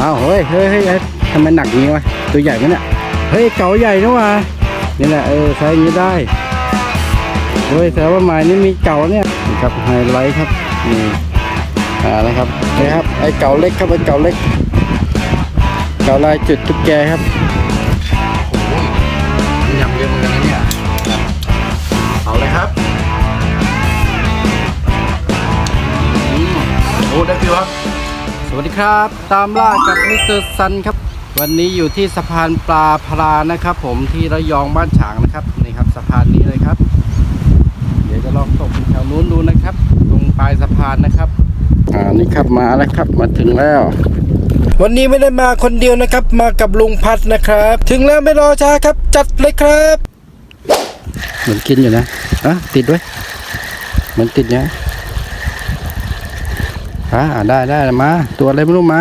อ้าวเฮ้ยเฮ้ยเฮ้ยทำไมหนักงี้วะตัวใหญ่ไหมเนี่ยเฮ้ยเก๋าใหญ่นะวะนี่แหละเออใช้อย่างนี้ได้เฮ้ยแต่ว่าหมายนี้มีเก๋าเนี่ยครับไฮไลท์ครับนี่อ่านะครับนี่ครับไอ้เก๋าเล็กครับไอ้เก๋าเล็กเก๋าลายจุดตุ๊กแกครับโอ้ยยำเยอะเหมือนกันนะเนี่ยเอาเลยครับอืมโอ้ได้พี่วะ วัสดีครับ ตามล่ากับมิสเตอร์ซันครับ วันนี้อยู่ที่สะพานปลาพลานะครับ ผมที่ระยองบ้านฉางนะครับนี่ครับสะพานนี้เลยครับ เดี๋ยวจะลองตกแถวนู้นดูนะครับ ตรงปลายสะพานนะครับอ่านี่ครับมาแล้วครับมาถึงแล้ว วันนี้ไม่ได้มาคนเดียวนะครับ มากับลุงพัดนะครับ ถึงแล้วไม่รอช้าครับ จัดเลยครับเหมือนกินอยู่นะอะติดด้วยเหมือนติดเนี่ย อ่าได้ได้มา ตัวอะไรไม่รู้มา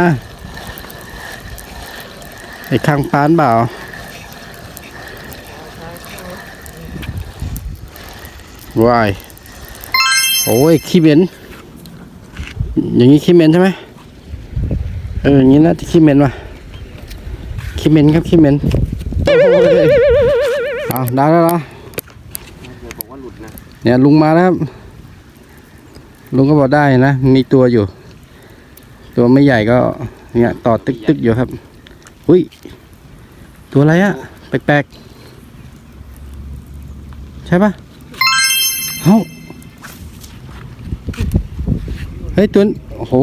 ไอ้ข้างปานเปล่าวายโอ้ยขี้เหม็น อย่างนี้ขี้เหม็นใช่ไหมเอออย่างนี้นะที่ขี้เหม็นว่ะขี้เหม็นครับขี้เหม็นเอาได้แล้วเหรอเนี่ยลุงมาแล้วครับลุงก็บอกได้นะ มีตัวอยู่ ตัวไม่ใหญ่ก็เนี่ยต่อตึกตึกๆอยู่ครับ อุ้ย ตัวอะไรอะแปลกๆ ใช่ปะเฮ้าเฮ้ยตัวโอ้โห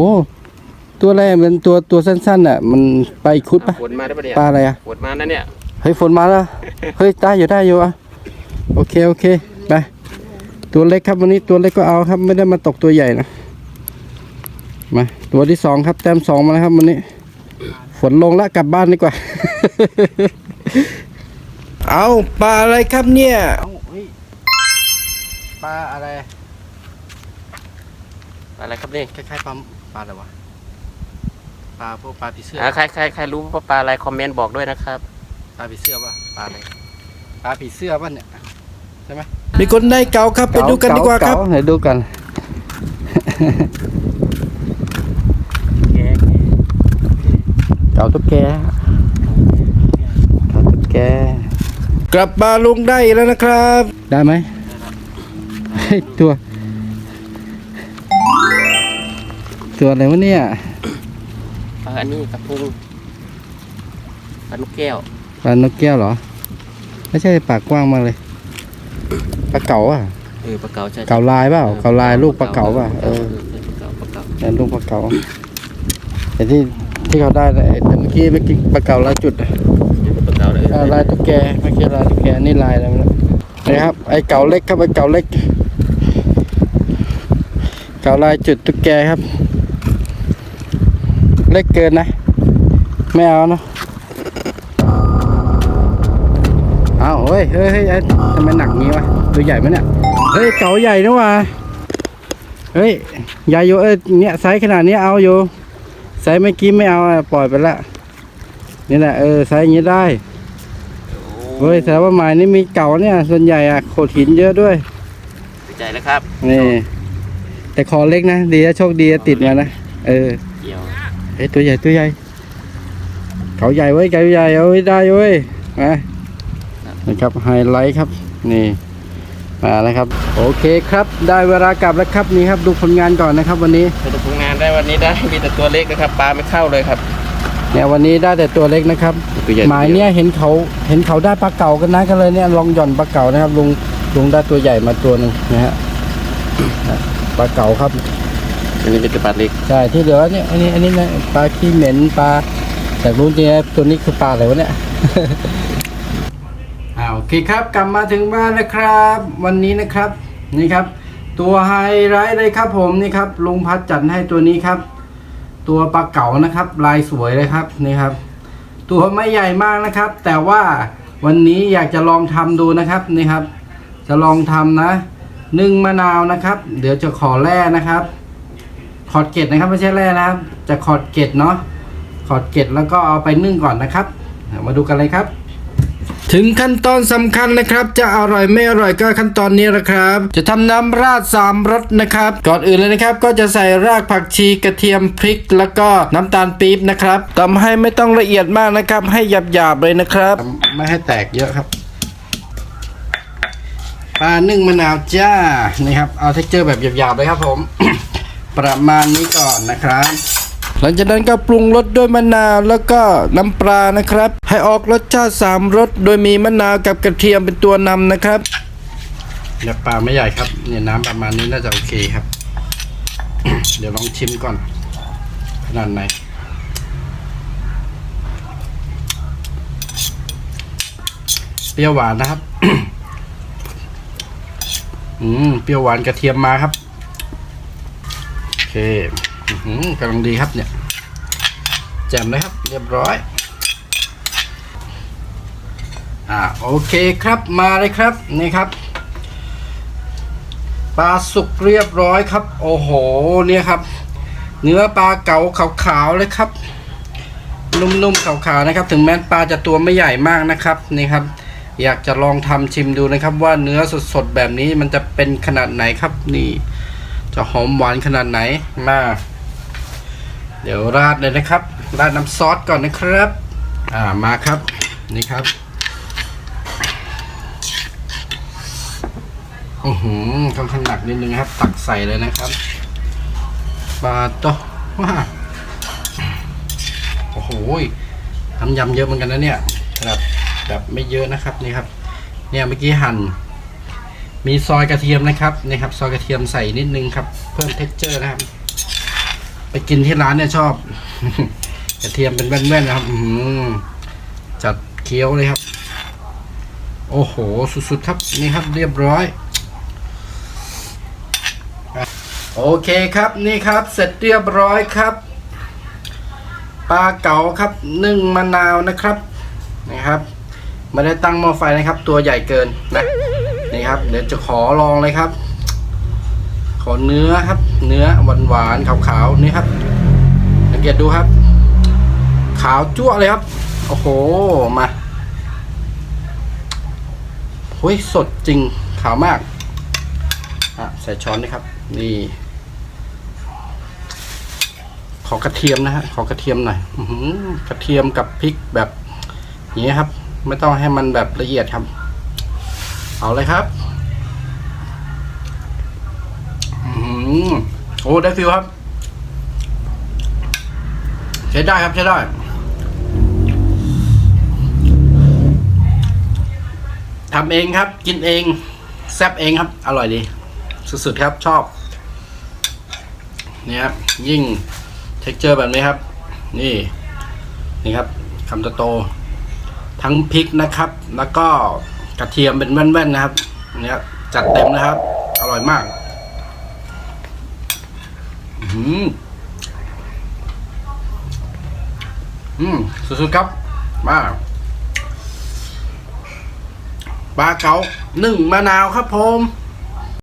ตัวอะไรอะมันตัวตัวสั้นๆอะ มันไปลาคุดปะฝนมาได้ปะเนี่ยปลาอะไรอะฝนมานะเนี่ย เฮ้ยฝนมาแล้ว เฮ้ยได้อยู่ได้อยู่อะ โอเคโอเคไปตัวเล็กครับวันนี้ตัวเล็กก็เอาครับ ไม่ได้มาตกตัวใหญ่นะ มาตัวที่สองครับแต้มสองมาแล้วครับวันนี้ ฝนลงแล้วกลับบ้านดีกว่า เอาปลาอะไรครับเนี่ยปลาอะไรอะไรครับนี่คล้ายๆปลาปลาอะไรวะปลาพวกปลาผีเสื้ออ่าใครใครใครรู้ว่าปลาอะไรคอมเมนต์บอกด้วยนะครับปลาผีเสื้อป่ะปลาอะไรปลาผีเสื้อป่ะเนี่ยใช่ไหมมีคนได้เก่าครับไปดูกันดีกว่าครับเเดี๋ยวดูกัน เก่าตุ๊กแกเก่าตุ๊กแก กลับมาลุงได้แล้วนะครับ ได้ไหมเฮ้ยตัว ตัวอะไรวะเนี่ยปลาอันนี้กระพุงปลาลูกแก้วปลานกแก้วเหรอ ไม่ใช่ปากกว้างมากเลยปลาเก๋าอะเออปลาเก๋าใช่เก๋าลายเปล่าเก๋าลายลูกปลาเก๋าป่ะเออใช่ปลาเก๋าปลาเก๋าเนี่ยลูกปลาเก๋าแต่ที่ ที่เขาได้เลยแต่เมื่อกี้เมื่อกี้ปลาเก๋าลายจุดอะปลาเก๋าเลยอ่าลายตุ๊กแกไม่ใช่ลายตุ๊กแกนี่ลายอะไรไม่รู้นะครับไอ้เก๋าเล็กครับไอ้เก๋าเล็ก เก๋าลายจุดตุ๊กแกครับ เล็กเกินนะไม่เอาเนอะอ้าวเฮ้ยเฮ้ยเฮ้ยเฮ้ยทำไมหนักงี้วะตัวใหญ่ไหมเนี่ยเฮ้ยเก๋าใหญ่นะวะเฮ้ยใหญ่อยู่เอ้ยเนี่ยไซส์ขนาดนี้เอาอยู่ ไซส์เมื่อกี้ไม่เอาอะปล่อยไปละนี่แหละเออไซส์อย่างนี้ได้เฮ้ยแต่ว่าหมายนี่มีเก่าเนี่ย ส่วนใหญ่อะโขดหินเยอะด้วยดีใจแล้วครับนี่แต่คอเล็กนะดีนะโชคดีนะติดมานะเออเกี่ยวเอ้ยตัวใหญ่ตัวใหญ่เขาใหญ่เว้ยเขาใหญ่เอาไว้ได้เว้ยมานะครับไฮไลท์ครับนี่มาแล้วครับ โอเคครับ ได้เวลากลับแล้วครับนี่ครับดูผลงานก่อนนะครับ วันนี้ไปดูผลงานได้ วันนี้ได้มีแต่ตัวเล็กนะครับปลาไม่เข้าเลยครับ เนี่ยวันนี้ได้แต่ตัวเล็กนะครับตัวใหญ่ หมายเนี่ยเห็นเขาเห็นเขาได้ปลาเก๋ากันนะก็เลยเนี่ยลองหย่อนปลาเก๋านะครับลุงลุงได้ตัวใหญ่มาตัวหนึ่งนะฮะปลาเก๋าครับอันนี้เป็นแต่ปลาเล็กใช่ที่เหลือเนี่ยอันนี้อันนี้นะปลาขี้เหม็นปลาแต่รู้จริงๆตัวนี้คือปลาอะไรวะเนี่ย อ่าโอเคครับกลับมาถึงบ้านแล้วครับ วันนี้นะครับนี่ครับ ตัวไฮไลท์เลยครับผมนี่ครับลุงพัดจัดให้ตัวนี้ครับ ตัวปลาเก๋านะครับ ลายสวยเลยครับนี่ครับ ตัวไม่ใหญ่มากนะครับ แต่ว่าวันนี้อยากจะลองทำดูนะครับนี่ครับ จะลองทำนะนึ่งมะนาวนะครับ เดี๋ยวจะขอแร่นะครับ ขอดเกล็ดนะครับไม่ใช่แร่นะครับ จะขอดเกล็ดเนาะขอดเกล็ดแล้วก็เอาไปนึ่งก่อนนะครับ มาดูกันเลยครับ ถึงขั้นตอนสำคัญนะครับ จะอร่อยไม่อร่อยก็ขั้นตอนนี้แหละครับ จะทำน้ำราดสามรสนะครับ ก่อนอื่นเลยนะครับ ก็จะใส่รากผักชีกระเทียมพริก แล้วก็น้ำตาลปี๊บนะครับทำให้ไม่ต้องละเอียดมากนะครับ ให้หยาบๆเลยนะครับ ไม่ให้แตกเยอะครับปลานึ่งมะนาวจ้านี่ครับเอาเท็กเจอร์แบบหยาบๆเลยครับผม ประมาณนี้ก่อนนะครับ หลังจากนั้นก็ปรุงรสด้วยมะนาวแล้วก็น้ำปลานะครับ ให้ออกรสชาติสามรสโดยมีมะนาวกับกระเทียมเป็นตัวนำนะครับเนื้อปลาไม่ใหญ่ครับเนี่ยน้ำประมาณนี้น่าจะโอเคครับ เดี๋ยวลองชิมก่อน ขนาดไหนเปรี้ยวหวานนะครับ อืม เปรี้ยวหวานกระเทียมมาครับ โอเค กำลังดีครับเนี่ยแจ่มเลยครับ เรียบร้อย อ่าโอเคครับมาเลยครับ นี่ครับปลาสุกเรียบร้อยครับ โอ้โหเนี่ยครับ เนื้อปลาเก๋าขาวๆเลยครับ นุ่มๆขาวๆนะครับ ถึงแม้ปลาจะตัวไม่ใหญ่มากนะครับนี่ครับ อยากจะลองทำชิมดูนะครับว่าเนื้อสดๆแบบนี้มันจะเป็นขนาดไหนครับนี่ จะหอมหวานขนาดไหนมา เดี๋ยวราดเลยนะครับ ราดน้ำซอสก่อนนะครับ อ่ามาครับนี่ครับอือหือค่อนข้างหนักนิดนึงครับ ตักใส่เลยนะครับปลาโตว้าโอ้โหทำยำเยอะเหมือนกันนะเนี่ยแบบแบบไม่เยอะนะครับนี่ครับ เนี่ยเมื่อกี้หั่นมีซอยกระเทียมนะครับนี่ครับ ซอยกระเทียมใส่นิดนึงครับ เพิ่มเท็กเจอร์นะครับ ไปกินที่ร้านเนี่ยชอบ กระเทียมเป็นแว่นๆนะครับจัดเคี้ยวเลยครับ โอ้โห สุดๆครับนี่ครับเรียบร้อย โอเคครับนี่ครับ เสร็จเรียบร้อยครับปลาเก๋าครับนึ่งมะนาวนะครับนะครับไม่ได้ตั้งหม้อไฟนะครับ ตัวใหญ่เกินนะนี่ครับ เดี๋ยวจะขอลองเลยครับ ขอเนื้อครับ เนื้อหวานหวานๆขาวๆนี่ครับสังเกตดูครับ ขาวจั่วเลยครับ โอ้โหมาโอ้ยสดจริงขาวมากอะใส่ช้อนนะครับ นี่ ขอกระเทียมนะฮะขอกระเทียมหน่อยอื้อหือกระเทียมกับพริกแบบนี้ครับ ไม่ต้องให้มันแบบละเอียดครับ เอาเลยครับ โอ้ได้ฟิลครับ ใช้ได้ครับใช้ได้ทำเองครับ กินเอง แซ่บเองครับ อร่อยดี สุดๆครับชอบนี่ครับยิ่งเท็กเจอร์แบบนี้ครับ นี่ นี่ครับคำโตๆทั้งพริกนะครับ แล้วก็กระเทียมเป็นแว่นๆนะครับเนี่ครับจัดเต็มนะครับ อร่อยมาก อืมอืมสุดๆครับมาปลาเก๋าหนึ่งมะนาวครับผม